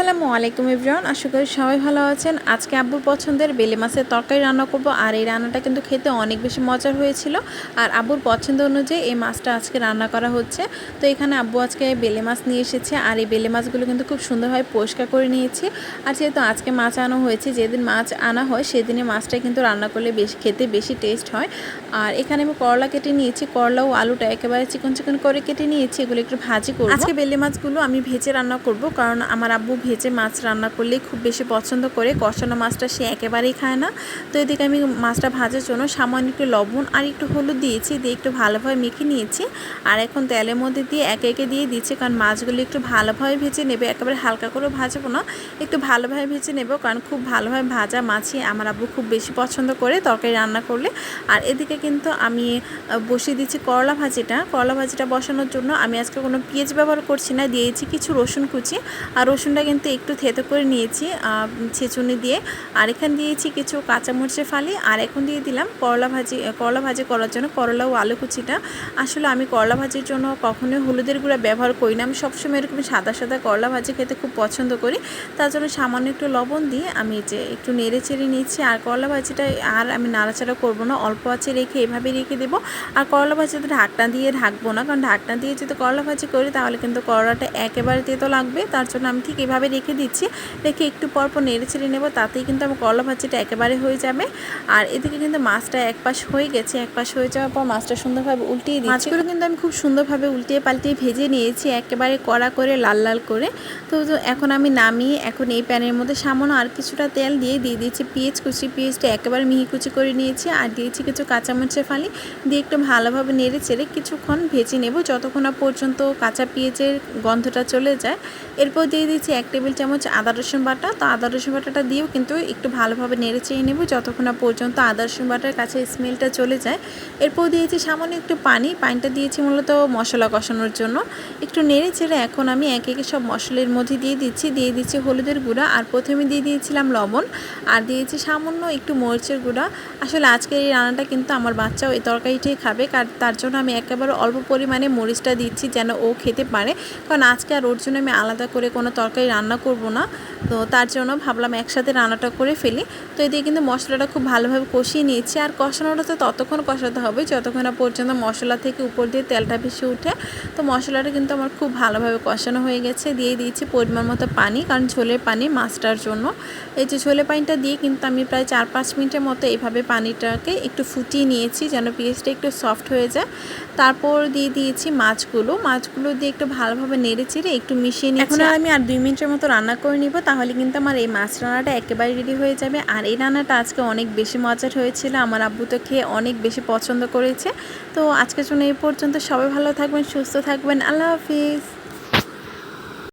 আসসালামু আলাইকুম ইব্রান আশা করি সবাই ভালো আছেন। আজকে আব্বুর পছন্দের বেলে মাছের তরকারি রান্না করব, আর এই রান্নাটা কিন্তু খেতে অনেক বেশি মজার হয়েছিল। আর আব্বুর পছন্দ অনুযায়ী এই মাছটা আজকে রান্না করা হচ্ছে। তো এখানে আব্বু আজকে বেলে মাছ নিয়ে এসেছে, আর এই বেলে মাছগুলো কিন্তু খুব সুন্দরভাবে পরিষ্কার করে নিয়েছি। আর যেহেতু আজকে মাছ আনা হয়েছে, যেদিন মাছ আনা হয় সেদিনে মাছটা কিন্তু রান্না করলে বেশি, খেতে বেশি টেস্ট হয়। আর এখানে আমি করলা কেটে নিয়েছি, করলা ও আলুটা একেবারে চিকন চিকন করে কেটে নিয়েছি, এগুলো একটু ভাজি করব। আজকে বেলে মাছগুলো আমি ভেজে রান্না করব, কারণ আমার আব্বু ভেজে মাছ রান্না করলে খুব বেশি পছন্দ করে। কষানো মাছটা সে একেবারেই খায় না। তো এদিকে আমি মাছটা ভাজার জন্য সামান্য একটু লবণ আর একটু হলুদ দিয়েছি, দিয়ে একটু ভালোভাবে মেখে নিয়েছি। আর এখন তেলের মধ্যে দিয়ে একে একে দিয়ে দিচ্ছি, কারণ মাছগুলো একটু ভালোভাবে ভেজে নেবে, একেবারে হালকা করে ভাজবো না, একটু ভালোভাবে ভেজে নেব, কারণ খুব ভালোভাবে ভাজা মাছই আমার আব্বু খুব বেশি পছন্দ করে তরকারি রান্না করলে। আর এদিকে কিন্তু আমি বসিয়ে দিচ্ছি করলা ভাজিটা। করলা ভাজিটা বসানোর জন্য আমি আজকে কোনো পেঁয়াজ ব্যবহার করছি না, দিয়েছি কিছু রসুন কুচি। আর রসুনটা কিন্তু একটু থেতো করে নিয়েছি ছেঁচুনি দিয়ে। আর এখান দিয়েছি কিছু কাঁচামরিচের ফালি, আর এখন দিয়ে দিলাম করলা ভাজি করলা ভাজি করার জন্য করলা ও আলু কুচিটা। আসলে আমি করলা ভাজির জন্য কখনোই হলুদের গুঁড়া ব্যবহার করি না। আমি সবসময় এরকম সাদা সাদা করলা ভাজি খেতে খুব পছন্দ করি। তার জন্য সামান্য একটু লবণ দিয়ে আমি যে একটু নেড়ে চেড়ে নিচ্ছি আর করলা ভাজিটা আর আমি নাড়াচাড়া করব না। অল্প আছে রেখে এভাবে রেখে দেবো। আর করলা ভাজিতে ঢাকনা দিয়ে ঢাকবো না, কারণ ঢাকনা দিয়ে যদি করলা ভাজি করি, তাহলে কিন্তু করলাটা একেবারে তেতো লাগবে। তার জন্য আমি ঠিক এভাবে রেখে দিচ্ছি। রেখে একটু পর পর নেড়ে ছেড়ে নেব, তাতেই কিন্তু আমার করলা ভাজিটা একেবারে হয়ে যাবে। আর এদিকে কিন্তু মাছটা এক পাশ হয়ে গেছে এক পাশ হয়ে যাওয়ার পর মাছটা সুন্দরভাবে উল্টিয়ে দিচ্ছি। মাছগুলো কিন্তু আমি খুব সুন্দরভাবে উল্টিয়ে পাল্টিয়ে ভেজে নিয়েছি, একেবারে কড়া করে, লাল লাল করে। তো এখন আমি নামিয়ে এখন এই প্যানের মধ্যে সামান্য আর কিছুটা তেল দিয়ে দিয়ে দিয়েছি। পেঁয়াজ কুচি, পেঁয়াজটা একেবারে মিহি কুচি করে নিয়েছি আর দিয়েছি কিছু কাঁচামরিচের ফালি। দিয়ে একটু ভালোভাবে নেড়ে চেড়ে কিছুক্ষণ ভেজে নেব, যতক্ষণ পর্যন্ত কাঁচা পেঁয়াজের গন্ধটা চলে যায়। এরপর দিয়ে দিচ্ছি এক টেবিল চামচ আদা রসুন বাটা। তো আদা রসুন বাটাটা দিয়েও কিন্তু একটু ভালোভাবে নেড়ে চেয়ে নেব, যতক্ষণ না পর্যন্ত আদা রসুন বাটার কাছে স্মেলটা চলে যায়। এরপর দিয়েছি সামান্য একটু পানি। পানিটা দিয়েছি মূলত মশলা কষানোর জন্য। একটু নেড়ে চেড়ে এখন আমি এক একে সব মশলার মধ্যে দিয়ে দিচ্ছি। দিয়ে দিচ্ছি হলুদের গুঁড়া আর প্রথমে দিয়ে দিয়েছিলাম লবণ। আর দিয়েছি সামান্য একটু মরিচের গুঁড়া। আসলে আজকের এই রান্নাটা কিন্তু আমার বাচ্চাও এই তরকারিটাই খাবে। কার- তার জন্য আমি একেবারে অল্প পরিমাণে মরিচটা দিচ্ছি যেন ও খেতে পারে। কারণ আজকে আর ওর জন্য আমি আলাদা করে কোনো তরকারি রান্না করব না। তো তার জন্য ভাবলাম একসাথে রান্নাটা করে ফেলি। তো এদিকে কিন্তু মশলাটা খুব ভালোভাবে কষিয়ে নিয়েছি। আর কষানোটা তো ততক্ষণ কষাতে হবে যতক্ষণ না পর্যন্ত মশলা থেকে উপর দিয়ে তেলটা ভেসে উঠে। তো মশলাটা কিন্তু আমার খুব ভালোভাবে কষানো হয়ে গেছে। দিয়ে দিয়েছি পরিমাণ মতো পানি কারণ ঝোলের পানি মাছটার জন্য। এই যে ঝোলে পানিটা দিয়ে কিন্তু আমি প্রায় চার পাঁচ মিনিটের মতো এইভাবে পানিটাকে একটু ফুটিয়ে নিয়েছি যেন পেঁয়াজটা একটু সফট হয়ে যায়। তারপর দিয়ে দিয়েছি মাছগুলো। মাছগুলো দিয়ে একটু ভালোভাবে নেড়ে চেড়ে একটু মিশিয়ে নিয়েছি এখন আর আমি আর দুই মিনিটের মতো রান্না করে নিব, তাহলে কিন্তু আমার এই মাছ রান্নাটা একেবারে রেডি হয়ে যাবে। আর এই রান্নাটা আজকে অনেক বেশি মজার হয়েছিল, আমার আব্বু তো খেয়ে অনেক বেশি পছন্দ করেছে। তো আজকের জন্য এই পর্যন্ত সবাই ভালো থাকবেন, সুস্থ থাকবেন, আল্লাহ হাফিজ।